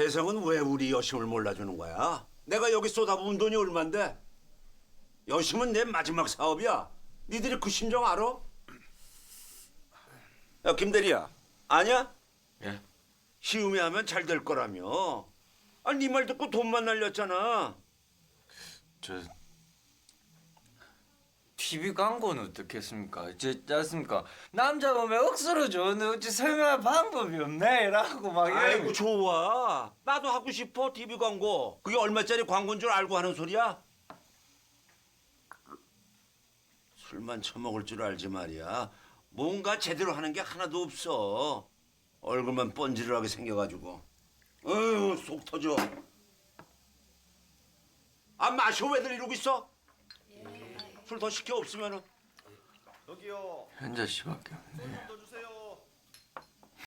재성은 왜 우리 여심을 몰라주는 거야? 내가 여기 쏟아부은 돈이 얼만데? 여심은 내 마지막 사업이야. 니들이 그 심정 알아? 야 김대리야, 아냐? 예? 시음이 하면 잘 될 거라며. 아니 네 말 듣고 돈만 날렸잖아. 저 TV 광고는 어떻게 했습니까? 저 않습니까? 남자 보면 억수로 좋은데 어찌 설명할 방법이 없네 라고 막 아이고 좋아. 나도 하고 싶어 TV 광고. 그게 얼마짜리 광고인 줄 알고 하는 소리야? 술만 처먹을 줄 알지 말이야. 뭔가 제대로 하는 게 하나도 없어. 얼굴만 번지르하게 생겨가지고. 어휴 속 터져. 아 마셔 왜들 이러고 있어? 술 더 시켜 없으면은. 현자 씨밖에 없네.